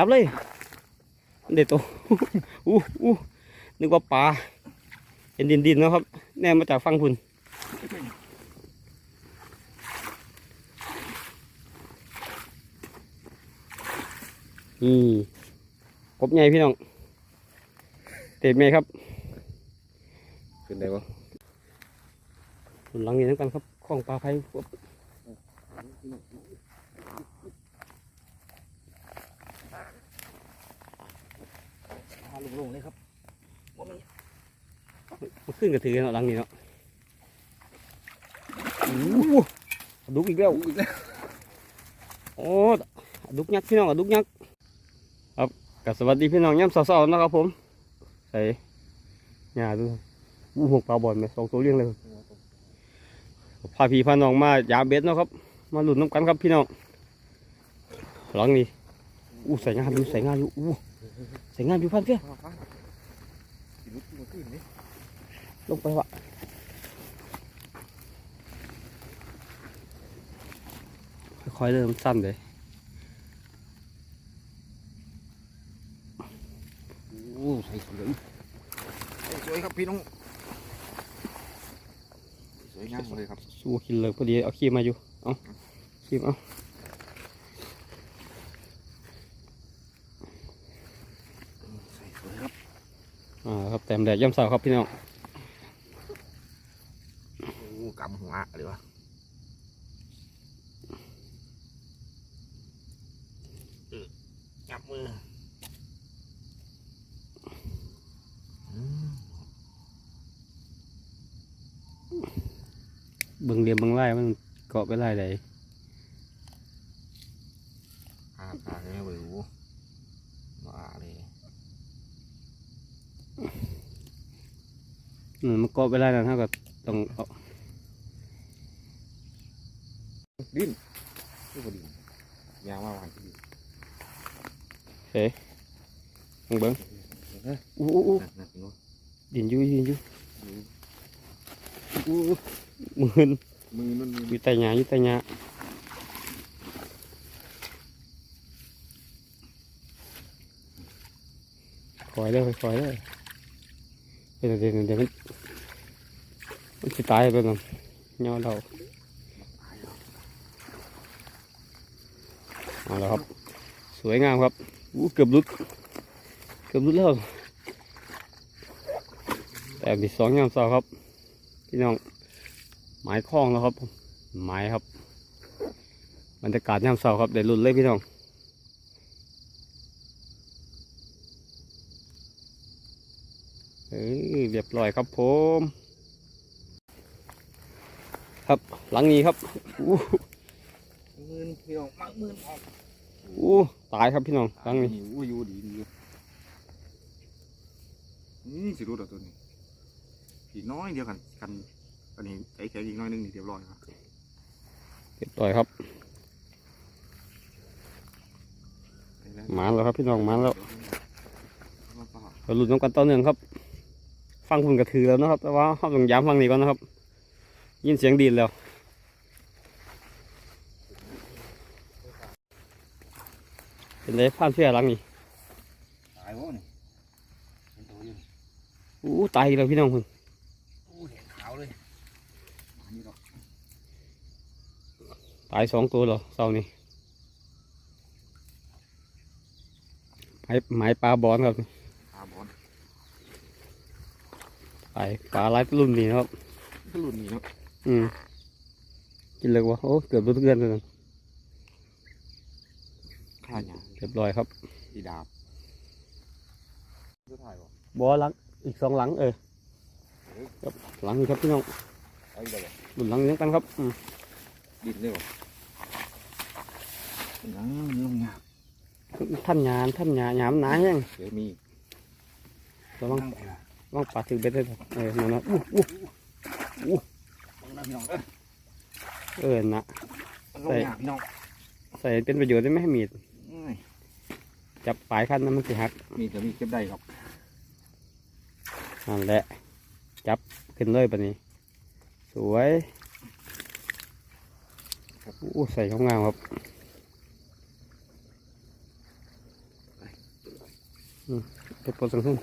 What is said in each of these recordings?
จับเลยเด็ดโตอู้อู้นึกว่าปลาเห็นดินดินๆเนาะครับ แน่มาจากฟังคุณนี่กบใหญ่พี่น้อง เตะเมย์ครับ ขึ้นได้ปะหลังนี้ทั้งกันครับ ข้องปลาไผ่ พวกพาลงๆเลยครับว่ามีมันขึ้นกระถือเนาะหลังนี้เนาะอู้หูดุกอีกแล้วอีกแล้วโอ้ดุกยักษ์พี่น้องอะดุกยักษ์ครับกับสวัสดีพี่น้องย่ำสาวๆนะครับผมใส่หญ้าดูอู้หกปลาบอลไหมสองตัวเลี้ยงเลยพาพี่พาน้องมายามเบ็ดเนาะครับ มาหลุดน้ำกันครับพี่น้องหลังนี้อู้ใส่งานอยู่ใส่งานอยู่อู้ ใส่งานอยู่พันเพี้ยฟ้าฟ้าสิลุกขึ้นมาขึ้นนี่ลงไปวะค่อยๆเริ่มสั้นเลยโอ้ใส่สวยสวยครับพี่น้องสวยงามเลยครับสู้กินเลยพอดีเอาขี้มาอยู่เอาขี้มาเอา ใส่สวยครับ อ่าครับ แต้มแดดย่ำสาวครับพี่น้องโอ้กำหัวเลยวะเออจับมืออืมเบิ่งเรียมเบิ่งไล่มันเกาะไปไล่ใดหาปลาไม่รู้ว่าเลย อื มันเกาะไปไล่นั่นเท่ากับต้องเอาดิ้นนี่ก็ดิ้นยาวมากวันที่ดิ้นเฮ้ยมึงเบิ่งอู้อู้อู้นองดินยู่ดินอยู่อู้อู้มืนมือนั่นมืออยู่ใต้หญ้าอยู่ใต้หญ้าคอยเลยคอยเลย เดี๋ยวเดี๋ยวเดี๋ยวมันมันสิตายไปนั่นเงาเราเอาละครับ สวยงามครับอู้เกือบลุดเกือบลุดแล้วแต่มีสองยามเสาครับพี่น้องหมายคล้องแล้วครับหมายครับบรรยากาศยามเสาครับเดี๋ยวลุดเลยพี่น้อง เอ้ยเรียบร้อยครับผม ครับหลังนี้ครับอู้มือพี่น้องมักมือออกอู้ตายครับพี่น้องหลังนี้โอ้ยอยู่ดีดีอยู่นี่สิรู้ดอกตัวนี้อีกน้อยเดียวกันกันอันนี้ไอ้แข็งอีกน้อยหนึงนี่เรียบร้อยครับเรียบร้อยครับไปแล้วหมาแล้วครับพี่น้องหมาแล้วเอาเปล่าเราหลุดน้ำกันต่อเนื่องครับ ฟังคุณกระถือแล้วนะครับ แต่ว่าเราต้องย้ำฟังนี้ก่อนนะครับ ยินเสียงดีดแล้วเป็นเลยผ่านเสื้อหลังนี่ตายวะนี่เป็นตัวอยังอู้ตายอีกแล้วพี่น้องคุณโอ้เห็นขาวเลยอันนี้ดอกตายสองตัวเหรอเสาร์นี้หมายหมายปลาบอลครับตาบอล ตายปลาหลายรุ่นนี่นะครับก็หลุดนี่เนาะอืมกินเลยวะโอ้เกือบรุดเกินเลยนะข้าหยาเรียบร้อยครับอีดาบจะถ่ายวะบอหลังอีกสองหลังเออครับหลังนี้ครับพี่น้องเอาอีกแล้ววะหลุนหลังนี้กันครับอืมดิ้นเลยวะยังลงหยาบท่านหยานท่านหยาหยามหนาแห้งเดี๋ยวมีระวัง ระวังปลาถือเบ็ดเลยครับเออนั่นนะอู้อู้ลงนะพี่น้องเอ้ยเออนะมันลงหยาบพี่น้องใส่เป็นประโยชน์ได้ไหมให้มีดเอ้ยจับปลายคันนั้นมันสิหัก มีแต่มีเก็บได้ครับนั่นแหละ จับขึ้นเลยปะนี้ สวยอู้ใส่ของงามครับเก็บปลดสังขึ้น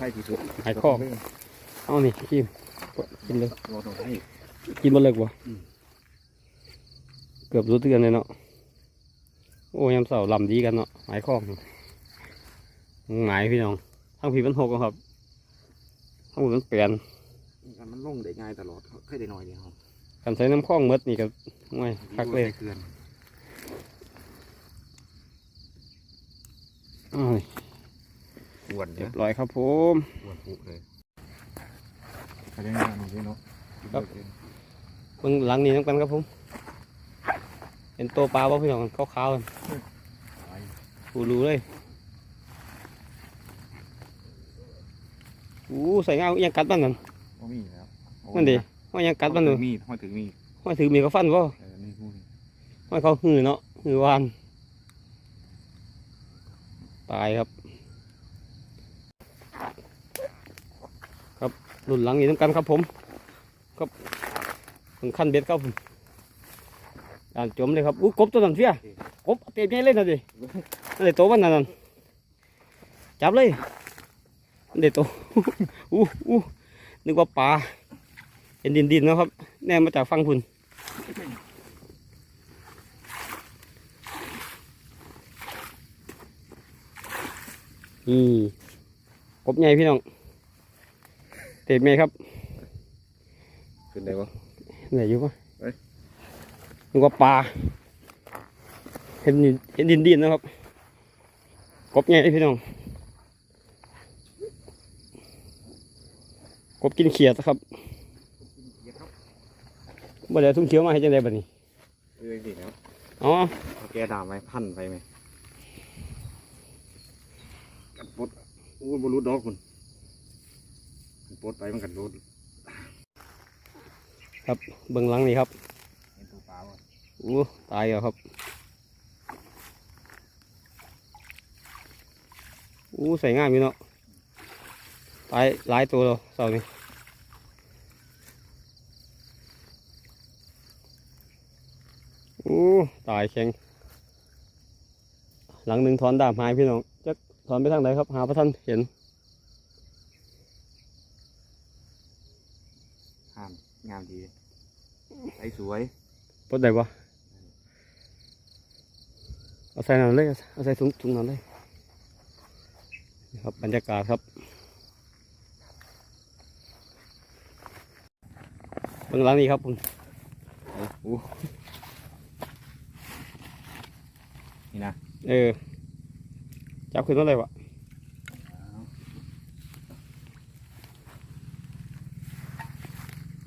ใครที่สุดหายคอกเอานี่กินกินเลยรอตรงให้กินบนเลิกบ่อืมเกือบรู้เตือนเลยเนาะโอ้ยำเสาลำดีกันเนาะหมายคล้องหมายพี่น้องทั้งพี่มันหกอะครับทั้งหมดมันเปลี่ยนมันลงได้ง่ายตลอดเคยได้น้อยเดียวกันใช้น้ำคล้องเมดนี่ก็ไม่คักเลยเกลือนอ้าว อ้วนเรีเนี่ยยบร้อยครับผมอ้วนปุเลยเขาได้งานนี่เนาะครับเบิ่งหลังนี้น้ำกันครับผมเห็นตัวปลาบ่พี่น้องขาวๆกันกูรู้เลยอู้ใส่เงาอิหยังกัดมันนั่นก็มีแล้วนั่นดิว่าอิหยังกัดมันเลเลยยมีดห้อยถึงมีดว่าถือมีดกับฟันบ่เออนี่พูดว่าเขาหือเนาะหือวานตายครับ รุ่นหลังนี้ต้องกันครับผมครับถึงขั้นเบ็ดครับผมด่านจมเลยครับอู้กบตัวนั้นเสียกบเต็มใหญ่เลยนะดินั่นเลยโตวมันนั่นจับเลยนั่นเลยโตอู้อู้นึกว่าปลาเห็นดินดินนะครับ แน่มาจากฝั่งพุ่นนี่กบใหญ่พี่น้อง เต็มไหมครับ ขึ้นได้ปะไหนอยู่ปะเอ้ยนึกว่าปลา เห็นดินเห็นดินดินนะครับ กบใหญ่พี่น้อง กบกินเขียดครับบ่ได้ทุ่งเขียวมาให้จังไดบัดนี้เออดีแล้วอ๋อเอาแกด่าไว้พันไปไหมกันปลดอู้บรุษดอกคุณกัน ปลดไปมันกันรุดครับเบื้องหลังนี่ครับเห็นตัวปลาบ่อู้ตายแล้วครับอู้ใส่ง่ายมีเนาะตายหลายตัวแล้วเสาร์นี้อู้ตายแข็งหลังหนึ่งถอนดาบหายพี่น้องจะถอนไปทางไหนครับ หาพระท่านเห็น งามงามดีไอ้สวยปลดได้ปะเอาใส่นั่นเลยเอาใส่ถุงถุงนั่นเลยนี่ครับบรรยากาศครับเบื้องหลังนี้ครับผมอู้นี่นะ เออ จับขึ้นมาเลยวะ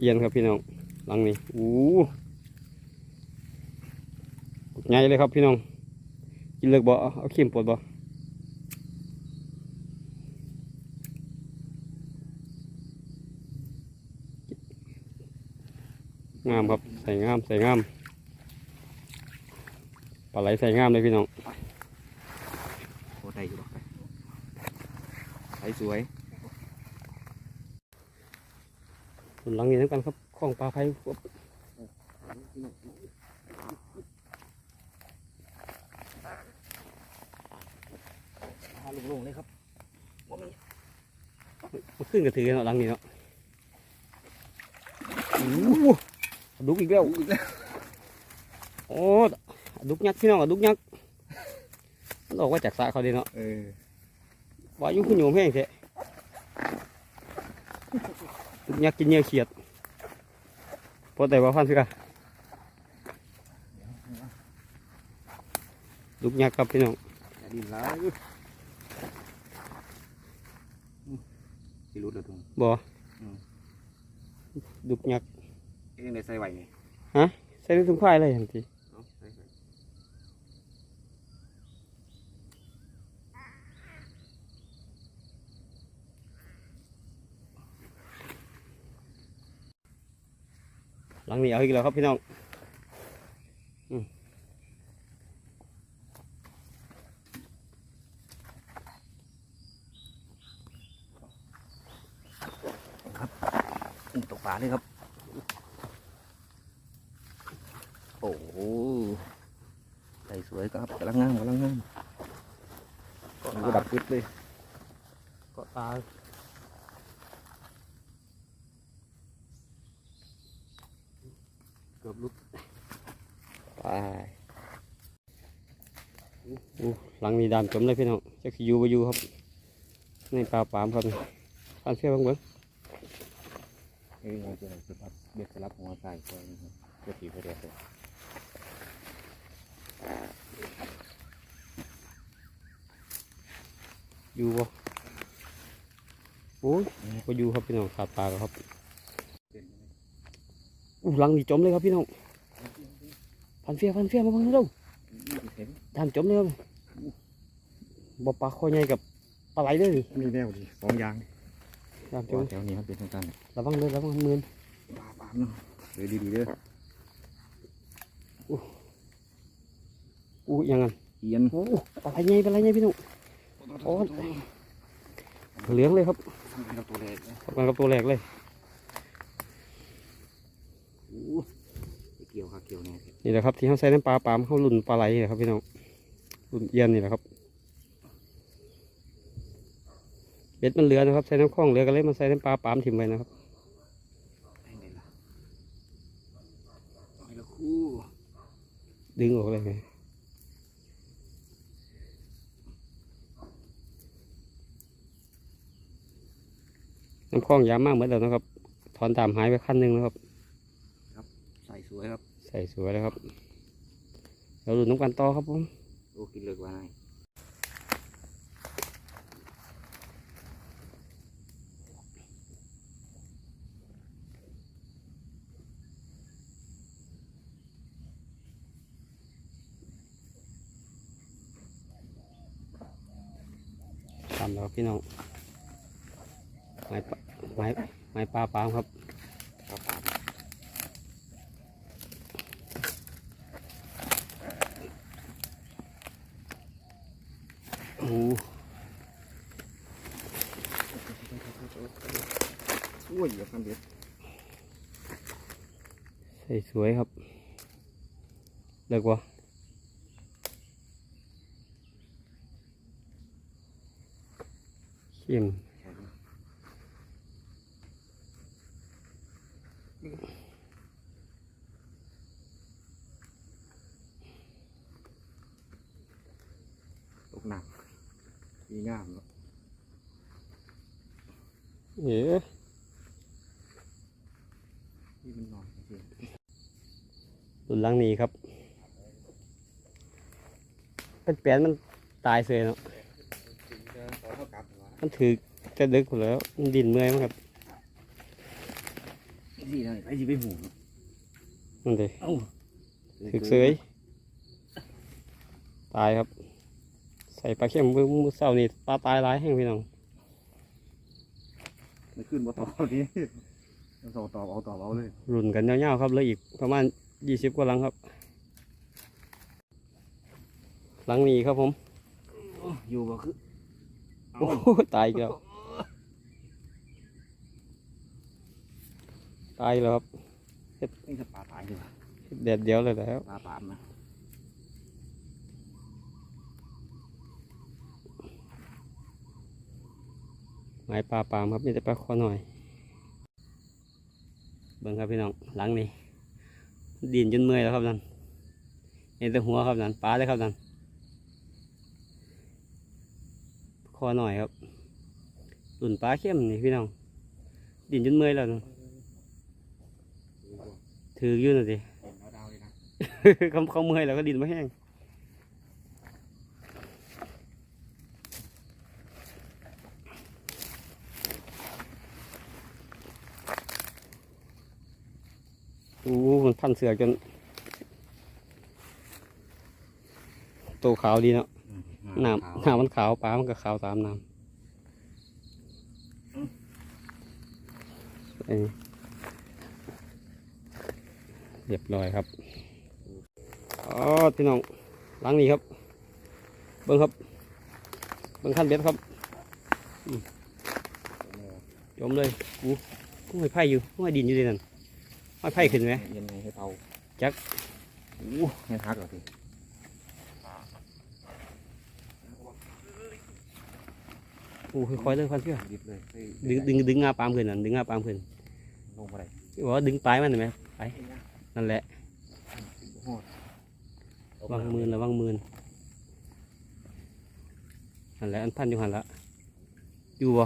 เอียนครับพี่น้องหลังนี้อู้ใหญ่เลยครับพี่น้อง กินเลิกบ่เอาเขี้มปวดบ่งามครับใส่งามใส่งามปลาไหลใส่งามเลยพี่น้องโคตรได้อยู่หรอกไปไอ้สวย ส่วนหลังนี้ทั้งกันครับข้องปลาไผ่ครับพาลงๆเลยครับมันขึ้นกระถือเนาะหลังนี้เนาะโอ้โหเอาดุกอีกแล้วโอ้เอาดุกยักษ์พี่น้องเอาดุกยักษ์มันออกว่าจากสระเขาดีเนาะเออว่าอยุ่ขึ้นอยู่แห้งเถอะ ดุกยักษ์กินเหยื่อเขียดพอแต่ว่าฟันสิกะดุกยักษ์ครับพี่น้อง อย่าดินร้ายสิรุดเลยตรง บ่ อืม ดุกยักษ์ เอ็งได้ใส่ไหวไง ใส่ถุงควายเลยทันที เอาใส่ใส่ หลังนี้เอาอีกแล้วครับพี่น้องตกปลาเลยครับ โอ้โหใส่สวยครับกำลังงามกำลังงามมันก็ดับปึ๊ดเลยเกาะตา เกือบลุกไปอู้หลังนี้ดามจมเลยพี่น้องจะขี้อยู่บ่อยู่ครับในปลาปามครับปานเชื่อบ้างเบิ้งเอ้ยเราจะสลับเบ็ดสลับหัวใส่ไปนะครับเพื่อตีเพื่อเด็ดเลยอยู่บ่โอ้ยบ่อยู่ครับพี่น้องขาดปลาครับ อู้หลังนี้จมเลยครับพี่น้องพันเฟียพันเฟียมาเบิ่งเร็วเห็นดามจมเลยครับบ่ปลาคอใหญ่กับปลาไหลเลยนี่มีแนวดีสองอย่างดามจตัวมแถวนี้มันเป็นทางการระวังเลยระวังมือนปลาปามเนาะเดี๋ยวดีๆเด้ออู้ยังไงเอียนโอ้ปลาไหลใหญ่ปลาไหลใหญ่พี่น้องโอ้เหลืองเลยครับทำกับตัวเล็กนะทำกันกับตัวแรกเลยอู้ เกี่ยวครับเกี่ยวเนี่ยนี่แหละครับที่เขาใส่น้ำปลาปลามเขาลุ่นปลาไหลนี่แหละครับพี่น้องลุ่นเอียนนี่แหละครับเบ็ดมันเหลือนะครับใส่น้ำข้องเหลือก็เลยมาใส่น้ำปลาปลามถิ่มไว้นะครับได้ไงล่ะเอาให้ละคู่ดึงออกเลยไงน้ำข้องยามมากเหมือนเดิมนะครับ ถอนตามหายไปขั้นหนึ่งนะครับใส่ส วยครับ ใส่สวยแล้วครับ เราดูน้ำกันต่อครับผมโอ้กินเลิกไว้ทำแล้วครับพี่น้องไม้ปลาไม้ไม้ปลาปามครับ ปลาปาม โอ้โห โอ้ยอย่าทำเด็ดใส่สวยครับเลิกวะเข้มตกหนักดีงามเนาะเอ๋ นี่มันนอนจริง ตุนหลังนี้ครับ เป็นแปลนมันตายเสียเนาะๆจะขอเท่ากับวะมันถือจะดึกหมดแล้วมันดินเมื่อยมั้งครับนี่เลยไอ้จีไปหมูนั่นเลยเอ้าถือเสยตายครับ ใส่ปลาเข็มมือมือเศร้านี่ปลาตายหลายแห้งพี่น้องไม่ขึ้นบ่ต่อนี้มันต่อต่อเอาต่อเอาเลยรุ่นกันยาวๆครับเหลยอีกประมาณ ยี่สิบกว่าหลังครับ หลังนี้ครับผม อยู่บ่คือโอ้โหตายอีกแล้ว ตายแล้วครับนี่จะปลาตายดีกว่าแดดเดียวเลยแล้วปลาปามนะไม้ปลาปามครับนี่แต่ปลาคอหน่อย เบิ่งครับพี่น้องหลังนี้ ดินจนเมื่อยแล้วครับนั่นเห็นแต่หัวครับนั่นปลาเลยครับนั่นคอหน่อยครับตุ่นปลาเข้มนี่พี่น้อง ดินจนเมื่อยแล้วถืออยู่น่ะสิเห็นเอาดาวเลยนะเขาเขาเมื่อยแล้วก็ดินไม่แห้ง อ้มันพันเสือกจนโตวขาวดีเนาะน้ำน้ำมันขาวปลามันก็ขาวตามน้ำเอ้ยเรียบร้อยครับอ๋อพี่น้องหล้างนี้ครับ เบิ้งครับเบิ้งขั้นเบ็ดครับอืมจมเลยอู้ห้อยไผ่อยู่ห้อยดินอยู่ดีนั่น ห้อยไผ่ขึ้นไหมยังไงให้เตาจักอู้ให้ทักเหรอพี่โอ้ค่อยๆเลยพันเชื่อดิบเลยเฮ้ยดึงดึงดึงงาปามขึ้นนั่นดึงงาปามขึ้นลงมาได้บอกว่าดึงปลายมันเห็นไหมไปนั่นแหละโอ้โหวางมือระวังมือนั่นแหละอันพันอยู่หันละอยู่บ่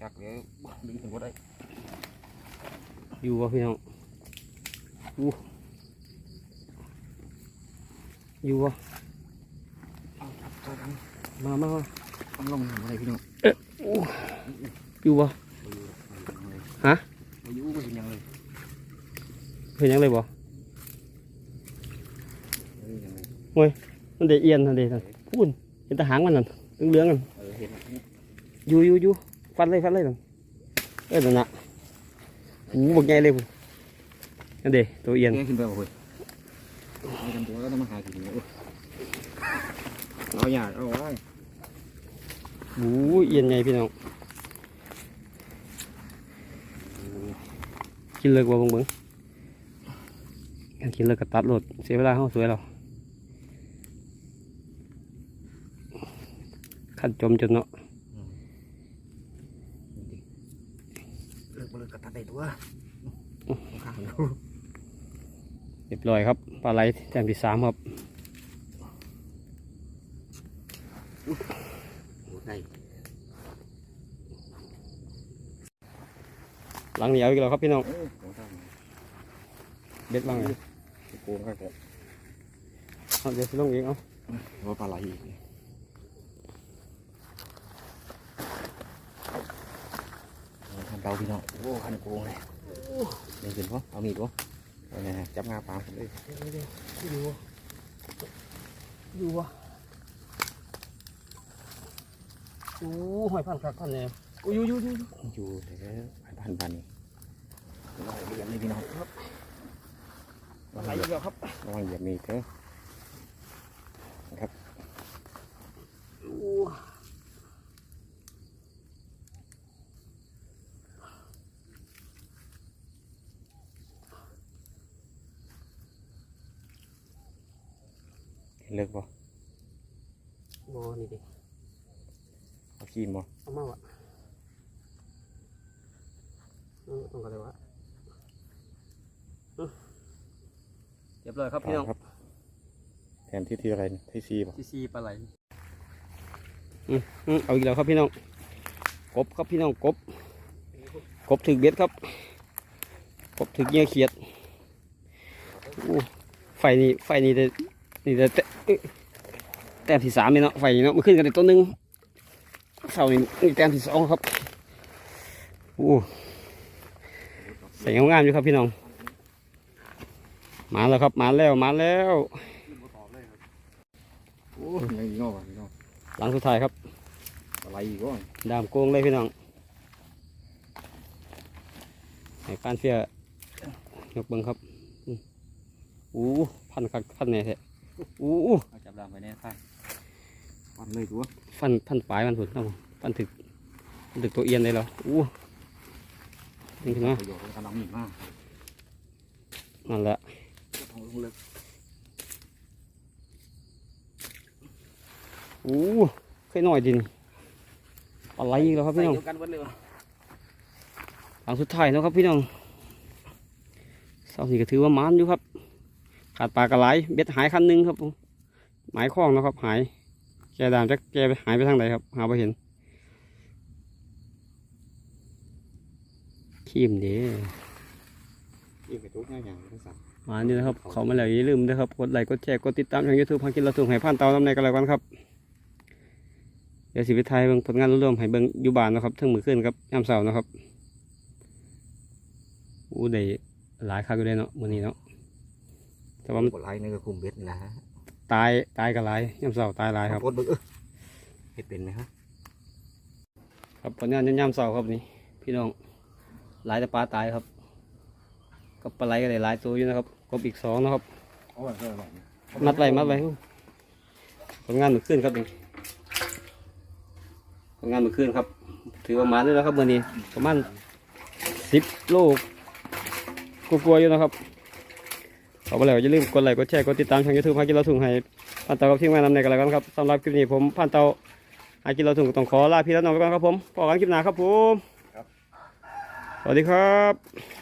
จักแล้วดึงถึงก็ได้อยู่บ่พี่น้อง อู้อยู่บ่ตัวนั้นมามามาต้องลงมาได้พี่น้องอยู่บ่ฮะอายุก็เห็นยังเลยเห็นยัง นได้เอียนนั่นเด้นั่นพูนเห็นแตะหางมันนั่นเหลืองๆนั่นเออเห็นอยู่อยู่อยู่ฟันเลยฟันเลยนั่นเอ้ยนั่นน่ะหูบักใหญ่เลยพุ่นนั่นเด้ตัวเอียนแกขึ้นไปเอาเว้ยไม่ทำตัวก็ต้องมาหากินเนี่ยเอาอย่าเอาไว้หูเอียนใหญ่พี่น้องกินเลยกว่าเบิ่งเบิ่งกินเลยก็ตัดรถเสียเวลาเฮาสวยแล้วขันจมจนเนาะเลิกมาเลยกระตัดได้ตัวข้างดู เรียบร้อยครับปลาไหลแต้มที่สามครับได้หลังเหนียวอีกแล้วครับพี่น้องเออของข้างเบ็ดบ้างเลยโกงข้างแต่เอาเดี๋ยวสิลงเองเอาว่าปลาไหลอีกทำเตาพี่น้องโอ้ขันโกงเลยเดี๋ยวกินปะเอามีดปะ เอาไงฮะจับงาปลาผมเลยอยู่อยู่วะโอ้หอยพันคักพันเนี่ยโอ้ยอยู่อยู่อยู่อยู่แต่พันพันพันนี่เราเรียนเลยพี่น้องครับไหลอีกแล้วครับระวังเหยียบมีดเถอะโอ้ เลิกปะโหนี่ดิเอาขี้มปะเอามาวะเออตรงกันเลยวะเรียบร้อยครับพี่น้องครับแทนที่ที่อะไรเนี่ยที่ซีปะซีซีปลาไหลอืมอืมเอาอีกแล้วครับพี่น้องกบครับพี่น้องกบกบถึกเบ็ดครับกบถึกเหยื่อเขียดอู้ไฟนี่ไฟนี่ได้ นี่ได้แต้เอ้ยแต้มที่สามเลยเนาะไฟนี่เนาะมันขึ้นกันแต่ต้นหนึงเสานี่นี่แต้มที่สองครับอู้ใส่งามๆอยู่ครับพี่น้อง มาแล้วครับมาแล้วมาแล้วโอ้ยยังอีกเนอกพี่น้องหลังสุดท้ายครับอะไรอีกวะดามโกงเลยพี่น้องให้การเฟียยกเบิ้งครับอืมอู้พันคักพันแน่แท้อู้เอาจับดามไปแน่ค่ะฟันเลยตัวฟันพันปลายมันผุนครับผมฟันถึกฟันถึกตัวเอียนเลยเหรออู้นี่ขึ้นมาประโยชน์ในการเอามีดมานั่นแหละทองลงเลิกอู้เคยหน่อยดินอะไรอีกแล้วครับพี่น้องเดียวกันวันเลยวะหลังสุดท้ายแล้วครับพี่น้องเสานี่ก็ถือว่ามันอยู่ครับ ขาดปลากระไหลเบ็ดหายคันหนึงครับผมหมายคล้องนะครับ หาย แกดามจะแกไปหายไปทางไหนครับ หาไปเห็นขีมเด้อีกกระจุกง่ายอย่างทั้งสามมานี่นะครับ เขามาแล้วอย่าลืมนะครับ กดไลค์ กดแชร์ กดติดตามช่องยูทูบพังกินเราสูงให้ผ่านเตาทำในกันแล้วกันครับ เดี๋ยวสิไปไทยเบิ่งผลงานรวมๆให้เบิ่งอยู่บ้านนะครับทั้งมือขึ้นครับยามเสาร์นะครับอู้ได้หลายครั้งอยู่เลยเนาะมื้อนี้เนาะ แต่ว่ามันกดไลค์ในกระคุมเบ็ดนะฮะตายตายกับหลายยามเสาร์ตายหลายครับกดเบึกเออเห็ดเป็นไหมฮะครับผลงานยามเสาร์ครับนี่พี่น้องหลายแต่ปลาตายครับกับปลาไหลก็ได้หลายตัวอยู่นะครับกบอีกสองนะครับโอ้ยเออแบบนี้มัดไว้มัดไว้ผลงานมือขึ้นครับนี่ผลงานมือขึ้นครับ ถือว่ามาด้วยนะครับมื่อนี้ประมาณสิบโลกลัวๆอยู่นะครับ เอาไปแล้วอย่าลืมกดไลค์กดแชร์กดติดตามช่องยูทูบพากินเราถุงให้พันเตากับที่มานำในกันแล้วกันครับสำหรับคลิปนี้ผมพันเตาอากินเราถึงต้องขอลาพี่แล้วน้องไปก่อนครับผมพอกันคลิปหน้าครับผมครับสวัสดีครับ